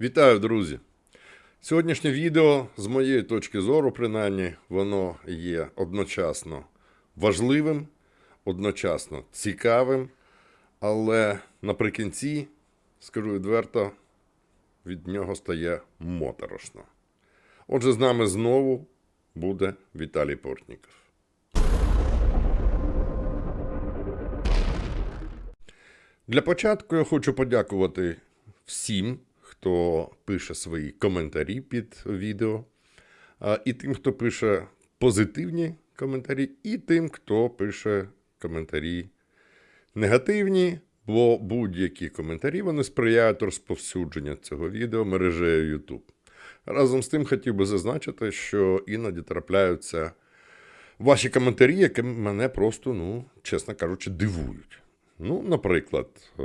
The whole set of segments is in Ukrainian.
Вітаю, друзі! Сьогоднішнє відео, з моєї точки зору, принаймні, воно є одночасно важливим, одночасно цікавим, але наприкінці, скажу відверто, від нього стає моторошно. Отже, з нами знову буде Віталій Портніков. Для початку я хочу подякувати всім, хто пише свої коментарі під відео, і тим, хто пише позитивні коментарі, і тим, хто пише коментарі негативні, бо будь-які коментарі вони сприяють розповсюдженню цього відео мережею YouTube. Разом з тим хотів би зазначити, що іноді трапляються ваші коментарі, які мене просто, ну, чесно кажучи, дивують. Ну, наприклад, е,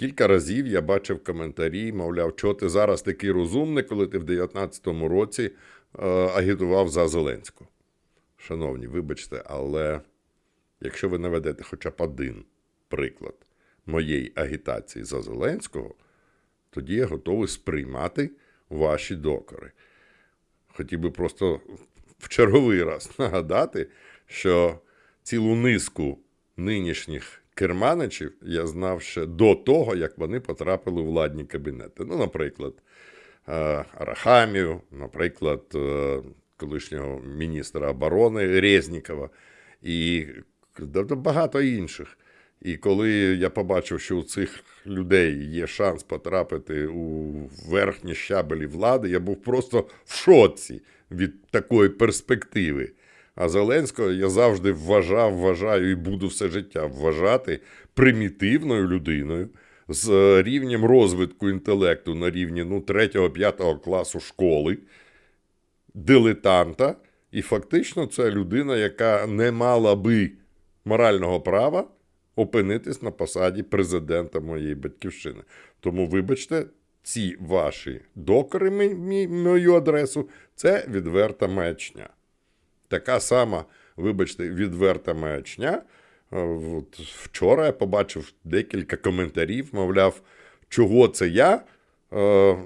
кілька разів я бачив коментарі, мовляв, чого ти зараз такий розумний, коли ти в 19-му році е, агітував за Зеленського. Шановні, вибачте, але якщо ви наведете хоча б один приклад моєї агітації за Зеленського, тоді я готовий сприймати ваші докори. Хотів би просто в черговий раз нагадати, що цілу низку нинішніх керманичів я знав ще до того, як вони потрапили у владні кабінети. Ну, наприклад, е, Арахамію, наприклад, е, колишнього міністра оборони Резнікова і багато інших. І коли я побачив, що у цих людей є шанс потрапити у верхні щабелі влади, я був просто в шоці від такої перспективи. А Зеленського я завжди вважав, вважаю і буду все життя вважати примітивною людиною з рівнем розвитку інтелекту на рівні ну, 3-5 класу школи, дилетанта. І фактично це людина, яка не мала би морального права опинитись на посаді президента моєї батьківщини. Тому, вибачте, ці ваші докори мою адресу це відверта маячня. Така сама, вибачте, відверта маячня. Е, От вчора я побачив декілька коментарів, мовляв, чого це я е,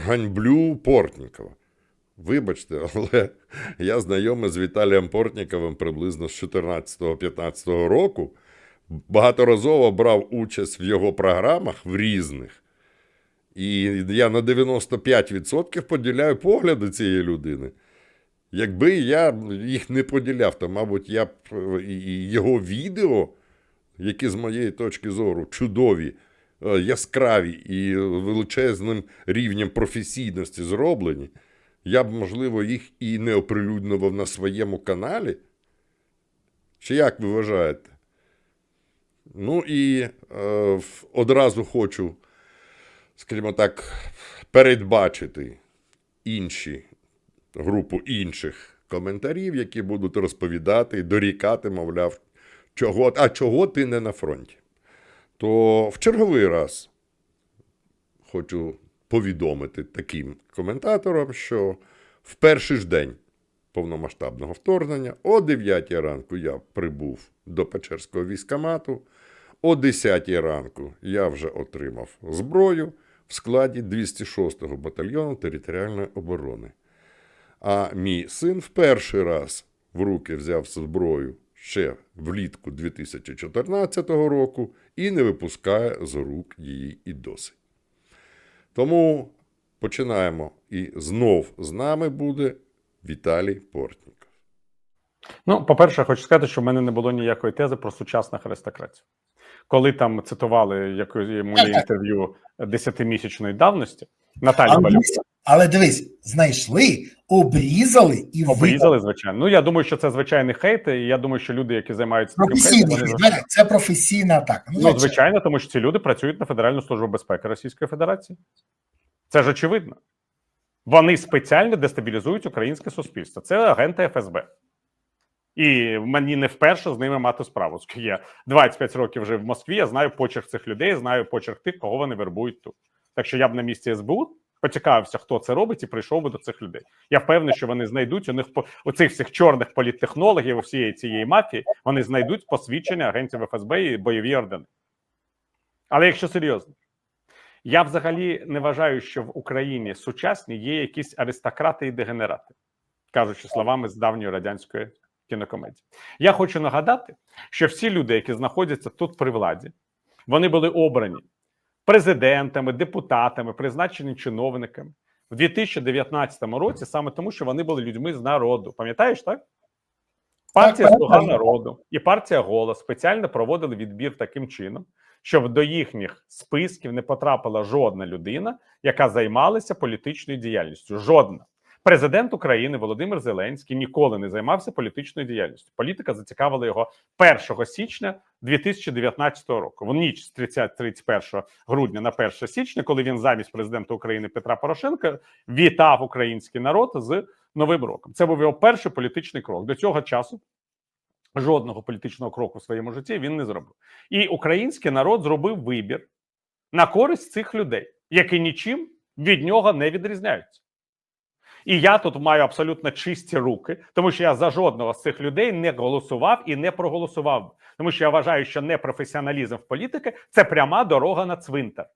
ганьблю Портнікова. Вибачте, але я знайомий з Віталієм Портніковим приблизно з 14-15 року. Багаторазово брав участь в його програмах в різних. І я на 95% поділяю погляди цієї людини. Якби я їх не поділяв, то, мабуть, я б його відео, які з моєї точки зору чудові, е, яскраві і величезним рівнем професійності зроблені, я б, можливо, їх і не оприлюднював на своєму каналі. Чи як ви вважаєте? Ну і е, одразу хочу, скажімо так, передбачити інші групу інших коментарів, які будуть розповідати і дорікати, мовляв, чого, а чого ти не на фронті? То в черговий раз хочу повідомити таким коментаторам, що в перший ж день повномасштабного вторгнення о 9 ранку я прибув до Печерського військомату, о 10 ранку я вже отримав зброю в складі 206-го батальйону територіальної оборони. А мій син в перший раз в руки взяв зброю ще влітку 2014 року і не випускає з рук її і досі. Тому починаємо. І знов з нами буде Віталій Портніков. Ну, по-перше, хочу сказати, що в мене не було ніякої тези про сучасних аристократів. Коли там цитували якось моє інтерв'ю десятимісячної давності, Наталі Балюк але дивись, знайшли, обрізали і обрізали, звичайно. Ну, я думаю, що це звичайний хейт, і я думаю, що люди, які займаються Професійний вони хейт, да, це професійна атака. Ну, звичайно. звичайно, тому що ці люди працюють на Федеральну службу безпеки Російської Федерації. Це ж очевидно. Вони спеціально дестабілізують українське суспільство. Це агенти ФСБ. І мені не вперше з ними мати справу. Я 25 років жив в Москві, я знаю почерк цих людей, знаю почерк тих, кого вони вербують тут. Так що я б на місці СБУ поцікавився, хто це робить, і прийшов би до цих людей. Я впевнений, що вони знайдуть у них у цих всіх чорних політтехнологів, усієї цієї мафії, вони знайдуть посвідчення агентів ФСБ і бойові ордени. Але якщо серйозно, Я взагалі не вважаю, що в Україні сучасні є якісь аристократи і дегенерати, кажучи словами з давньої радянської кінокомедії. Я хочу нагадати, що всі люди, які знаходяться тут при владі, вони були обрані президентами, депутатами, призначені чиновниками в 2019 році, саме тому, що вони були людьми з народу. Пам'ятаєш, так? Партія Так, Слуга народу і партія Голос спеціально проводили відбір таким чином, щоб до їхніх списків не потрапила жодна людина, яка займалася політичною діяльністю. Жодна. Президент України Володимир Зеленський ніколи не займався політичною діяльністю. Політика зацікавила його 1 січня 2019 року. В ніч з 30 31 грудня на 1 січня, коли він замість президента України Петра Порошенка вітав український народ з Новим роком. Це був його перший політичний крок. До цього часу жодного політичного кроку в своєму житті він не зробив. І український народ зробив вибір на користь цих людей, які нічим від нього не відрізняються. І я тут маю абсолютно чисті руки, тому що я за жодного з цих людей не голосував і не проголосував. Тому що я вважаю, що непрофесіоналізм в політики це пряма дорога на цвинтар.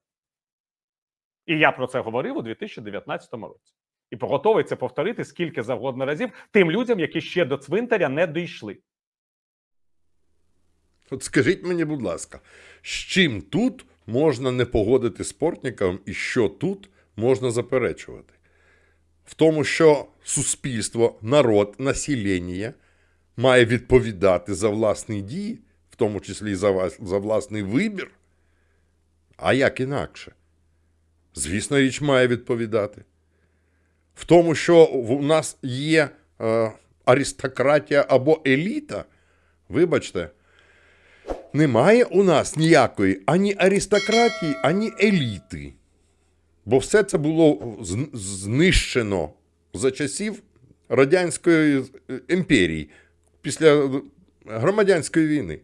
І я про це говорив у 2019 році. І готовий це повторити скільки завгодно разів тим людям, які ще до цвинтаря не дійшли. От скажіть мені, будь ласка, з чим тут можна не погодити спортникам і що тут можна заперечувати? В тому, що суспільство, народ, населення має відповідати за власні дії, в тому числі за, за власний вибір. А як інакше? Звісно, річ має відповідати. В тому, що у нас є е, аристократія або еліта, вибачте, немає у нас ніякої ані аристократії, ані еліти. Бо все це було знищено за часів Радянської е, імперії після громадянської війни.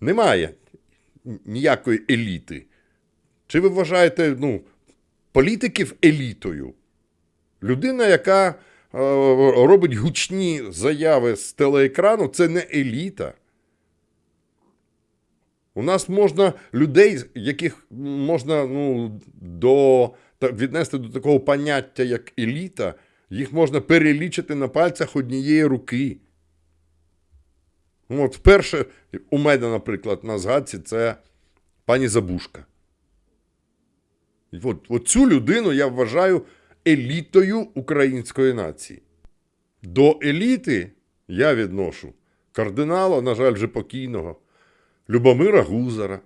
Немає ніякої еліти. Чи ви вважаєте ну, політиків елітою? Людина, яка е, робить гучні заяви з телеекрану, це не еліта. У нас можна людей, яких можна ну, до, віднести до такого поняття, як еліта, їх можна перелічити на пальцях однієї руки. Ну, От вперше у мене, наприклад, на згадці це пані Забушка. От, от цю людину я вважаю елітою української нації. До еліти я відношу кардинала, на жаль, вже покійного, Любомира Гузара.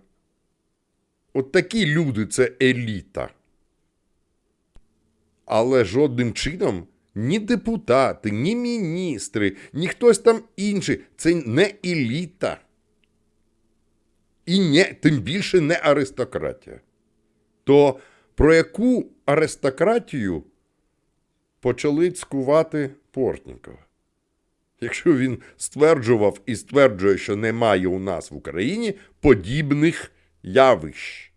От такі люди це еліта. Але жодним чином ні депутати, ні міністри, ні хтось там інший це не еліта. І не, тим більше не аристократія. То про яку аристократію почали цькувати Портнікова? Якщо він стверджував і стверджує, що немає у нас в Україні подібних явищ.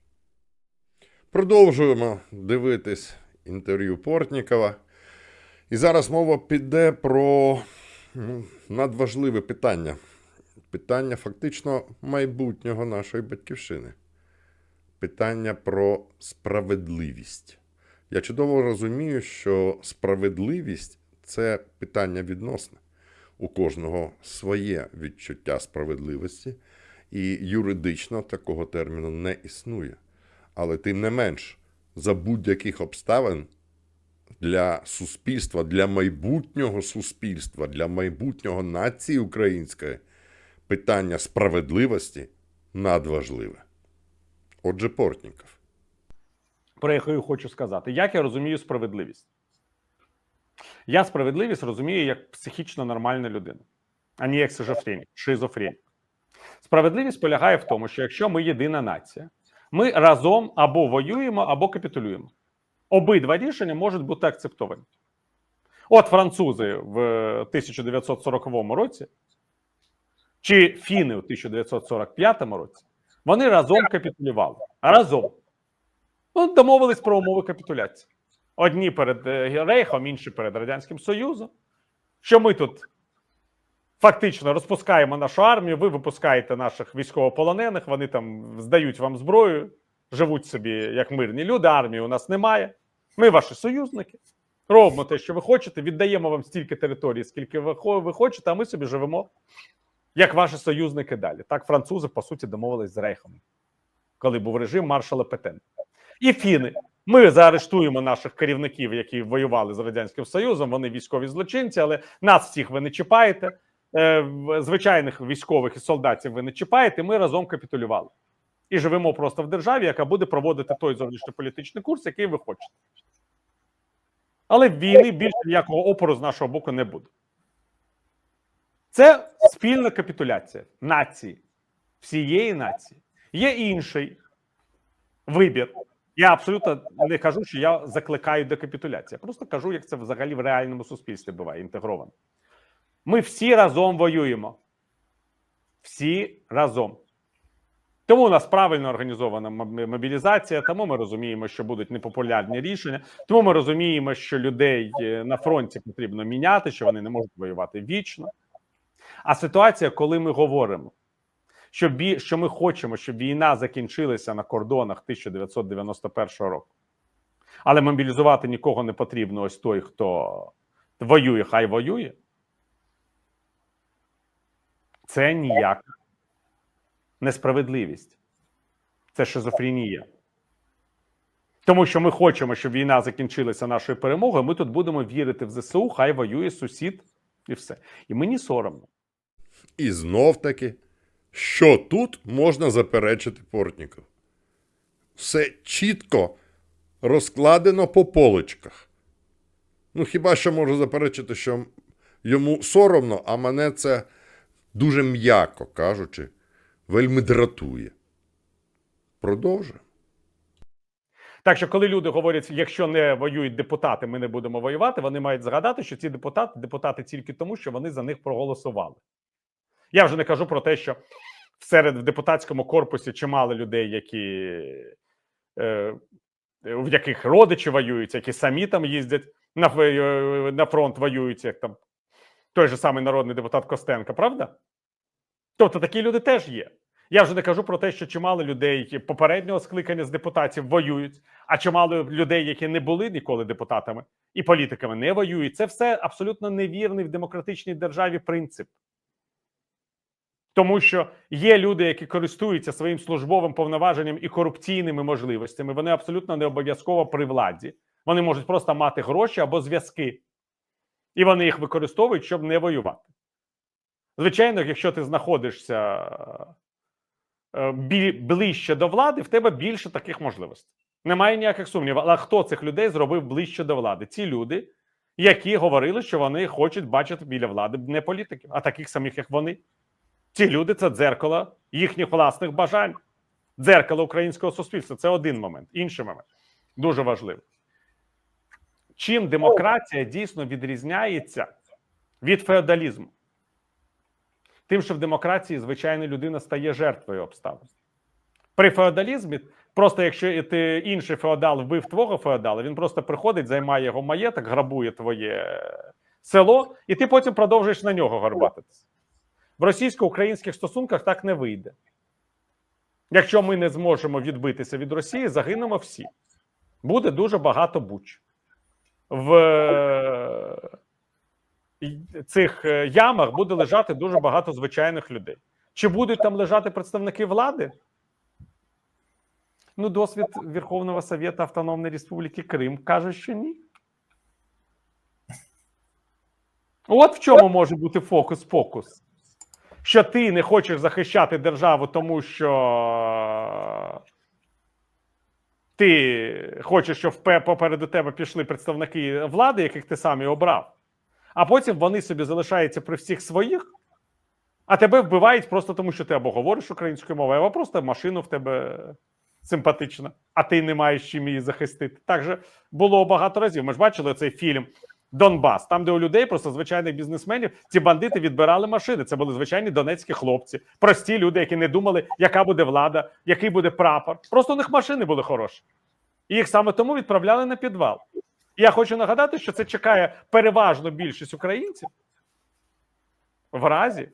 Продовжуємо дивитись інтерв'ю Портнікова. І зараз мова піде про ну, надважливе питання. Питання фактично майбутнього нашої батьківщини. Питання про справедливість. Я чудово розумію, що справедливість це питання відносне. У кожного своє відчуття справедливості, і юридично такого терміну не існує. Але тим не менш, за будь-яких обставин для суспільства, для майбутнього суспільства, для майбутнього нації української питання справедливості надважливе. Отже, Портніков. про яку хочу сказати. Як я розумію справедливість? Я справедливість розумію як психічно нормальна людина, а не як шизофренік. Справедливість полягає в тому, що якщо ми єдина нація, ми разом або воюємо, або капітулюємо. Обидва рішення можуть бути акцептовані. От французи в 1940 році, чи фіни у 1945 році, вони разом капітулювали. Разом. Ну, домовились про умови капітуляції. Одні перед е, Рейхом, інші перед Радянським Союзом. Що ми тут фактично розпускаємо нашу армію. Ви випускаєте наших військовополонених, вони там здають вам зброю, живуть собі як мирні люди. Армії у нас немає. Ми ваші союзники. Робимо те, що ви хочете, віддаємо вам стільки території, скільки ви хочете, а ми собі живемо як ваші союзники далі. Так французи, по суті, домовились з Рейхом, коли був режим маршала Петен. І фіни. Ми заарештуємо наших керівників, які воювали з Радянським Союзом. Вони військові злочинці, але нас всіх ви не чіпаєте. Е, звичайних військових і солдатів ви не чіпаєте. Ми разом капітулювали і живемо просто в державі, яка буде проводити той зовнішньополітичний курс, який ви хочете. Але війни більше ніякого опору з нашого боку не буде. Це спільна капітуляція нації, всієї нації. Є інший вибір. Я абсолютно не кажу, що я закликаю до капітуляції. Я просто кажу, як це взагалі в реальному суспільстві буває інтегровано. Ми всі разом воюємо. Всі разом. Тому у нас правильно організована мобілізація, тому ми розуміємо, що будуть непопулярні рішення. Тому ми розуміємо, що людей е, на фронті потрібно міняти, що вони не можуть воювати вічно. А ситуація, коли ми говоримо, що, бі, що ми хочемо, щоб війна закінчилася на кордонах 1991 року, але мобілізувати нікого не потрібно. Ось той, хто воює, хай воює. Це ніяка несправедливість, це шизофренія. Тому що ми хочемо, щоб війна закінчилася нашою перемогою. Ми тут будемо вірити в ЗСУ, хай воює сусід і все. І мені соромно. І знов таки, що тут можна заперечити Портніков? Все чітко розкладено по полочках. Ну, хіба що можу заперечити, що йому соромно, а мене це дуже м'яко кажучи, вельми дратує. Продовжуємо. Так що, коли люди говорять, якщо не воюють депутати, ми не будемо воювати, вони мають згадати, що ці депутати депутати тільки тому, що вони за них проголосували. Я вже не кажу про те, що серед в депутатському корпусі чимало людей, які е, в яких родичі воюють, які самі там їздять на, е, на фронт воюють, як там той же самий народний депутат Костенко, правда? Тобто такі люди теж є. Я вже не кажу про те, що чимало людей попереднього скликання з депутатів воюють, а чимало людей, які не були ніколи депутатами і політиками, не воюють. Це все абсолютно невірний в демократичній державі принцип. Тому що є люди, які користуються своїм службовим повноваженням і корупційними можливостями. Вони абсолютно не обов'язково при владі. Вони можуть просто мати гроші або зв'язки, і вони їх використовують, щоб не воювати. Звичайно, якщо ти знаходишся е, ближче до влади, в тебе більше таких можливостей. Немає ніяких сумнівів. Але хто цих людей зробив ближче до влади? Ці люди, які говорили, що вони хочуть бачити біля влади не політиків, а таких самих, як вони. Ці люди це дзеркало їхніх власних бажань, дзеркало українського суспільства. Це один момент. Інший момент дуже важливий. Чим демократія дійсно відрізняється від феодалізму? Тим, що в демократії звичайна людина стає жертвою обставин. При феодалізмі, просто якщо ти інший феодал вбив твого феодала, він просто приходить, займає його маєток, грабує твоє село, і ти потім продовжуєш на нього горбатитися. В російсько-українських стосунках так не вийде. Якщо ми не зможемо відбитися від Росії, загинемо всі. Буде дуже багато буч. В е, цих е, ямах буде лежати дуже багато звичайних людей. Чи будуть там лежати представники влади? Ну, досвід Верховного Совєта Автономної Республіки Крим каже, що ні. От в чому може бути фокус-покус. Що ти не хочеш захищати державу, тому що ти хочеш, щоб попереду тебе пішли представники влади, яких ти сам і обрав, а потім вони собі залишаються при всіх своїх, а тебе вбивають просто тому, що ти або говориш українською мовою, або просто машина в тебе симпатична, а ти не маєш чим її захистити. Так же було багато разів. Ми ж бачили цей фільм Донбас, там, де у людей, просто звичайних бізнесменів, ці бандити відбирали машини. Це були звичайні донецькі хлопці, прості люди, які не думали, яка буде влада, який буде прапор. Просто у них машини були хороші. І їх саме тому відправляли на підвал. І я хочу нагадати, що це чекає переважно більшість українців, в разі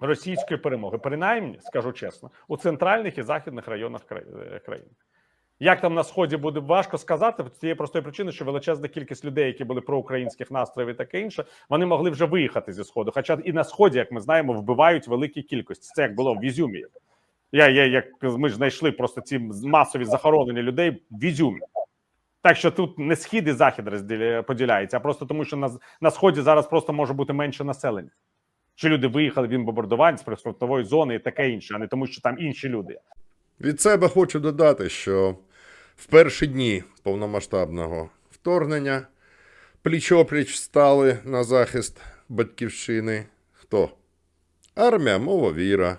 російської перемоги, принаймні, скажу чесно, у центральних і західних районах е, країни. Як там на сході буде важко сказати, з тієї простої причини, що величезна кількість людей, які були проукраїнських настроїв і таке інше, вони могли вже виїхати зі сходу. Хоча і на сході, як ми знаємо, вбивають великі кількості. Це як було в Ізюмі. Я, я як ми ж знайшли просто ці масові захоронення людей в Ізюмі. Так що тут не схід і захід розділя, поділяється, а просто тому, що на, на сході зараз просто може бути менше населення. Що люди виїхали від бомбардувань з прифронтової зони і таке інше, а не тому, що там інші люди. Від себе хочу додати, що в перші дні повномасштабного вторгнення пліч-опліч стали на захист батьківщини. Хто? Армія мова віра,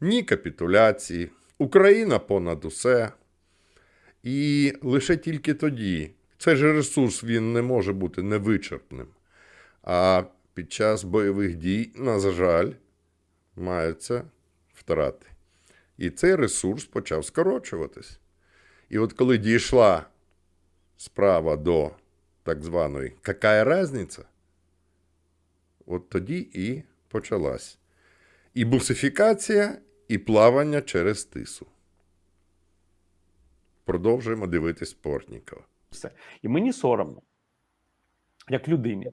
ні капітуляції, Україна понад усе. І лише тільки тоді цей же ресурс він не може бути невичерпним. А під час бойових дій, на жаль, маються втрати. І цей ресурс почав скорочуватись. І от коли дійшла справа до так званої «какая разниця», от тоді і почалась і бусифікація, і плавання через тису. Продовжуємо дивитись Портнікова. Все. І мені соромно, як людині,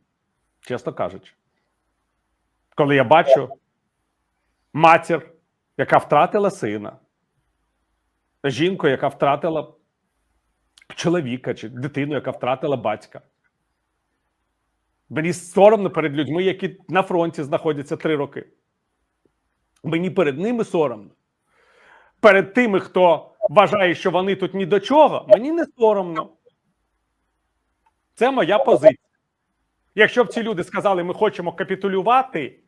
чесно кажучи, коли я бачу матір, яка втратила сина, жінку, яка втратила чоловіка чи дитину, яка втратила батька. Мені соромно перед людьми, які на фронті знаходяться три роки. Мені перед ними соромно. Перед тими, хто вважає, що вони тут ні до чого, мені не соромно. Це моя позиція. Якщо б ці люди сказали, ми хочемо капітулювати,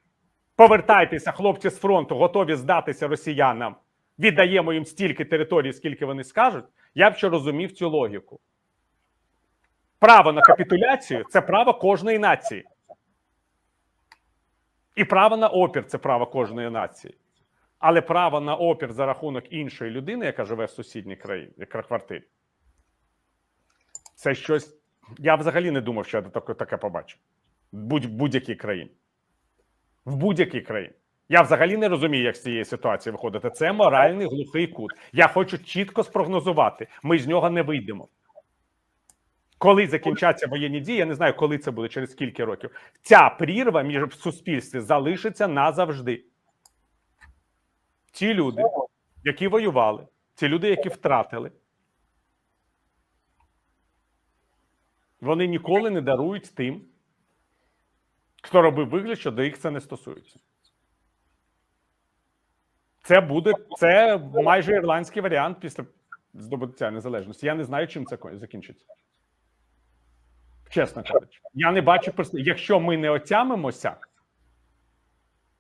повертайтеся, хлопці з фронту, готові здатися росіянам, віддаємо їм стільки територій, скільки вони скажуть, я б ще розумів цю логіку. Право на капітуляцію це право кожної нації. І право на опір це право кожної нації. Але право на опір за рахунок іншої людини, яка живе в сусідній країні, яка квартирі, це щось. Я взагалі не думав, що я таке, побачу. Будь-якій країні. В будь-якій країні. Я взагалі не розумію, як з цієї ситуації виходити. Це моральний глухий кут. Я хочу чітко спрогнозувати. Ми з нього не вийдемо. Коли закінчаться воєнні дії, я не знаю, коли це буде, через скільки років. Ця прірва між в суспільстві залишиться назавжди. Ті люди, які воювали, ті люди, які втратили, вони ніколи не дарують тим, хто робив вигляд, що до їх це не стосується. Це буде це майже ірландський варіант після здобуття незалежності. Я не знаю, чим це закінчиться. Чесно кажучи, я не бачу перспективи. Якщо ми не отямимося,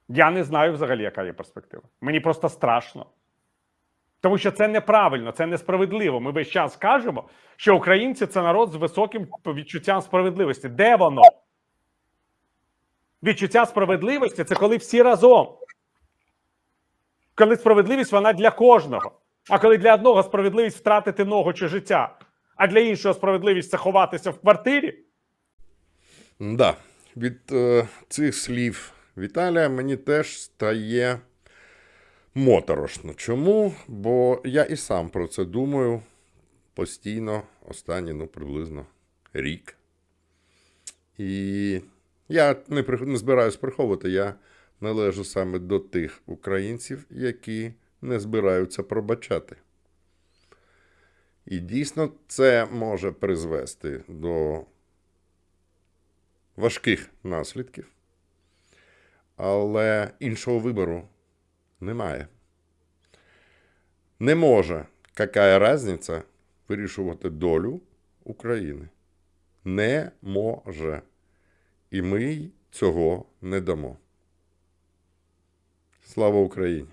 я не знаю взагалі, яка є перспектива. Мені просто страшно. Тому що це неправильно, це несправедливо. Ми весь час кажемо, що українці це народ з високим відчуттям справедливості. Де воно? Відчуття справедливості це коли всі разом. Коли справедливість вона для кожного. А коли для одного справедливість втратити ногу чи життя, а для іншого справедливість це ховатися в квартирі. Да, від е, цих слів Віталія мені теж стає моторошно. Чому? Бо я і сам про це думаю постійно, останні, ну, приблизно рік. І я не, не збираюсь приховувати, я належу саме до тих українців, які не збираються пробачати. І дійсно це може призвести до важких наслідків, але іншого вибору немає. Не може яка різниця вирішувати долю України. Не може. І ми їй цього не дамо. Слава Україні!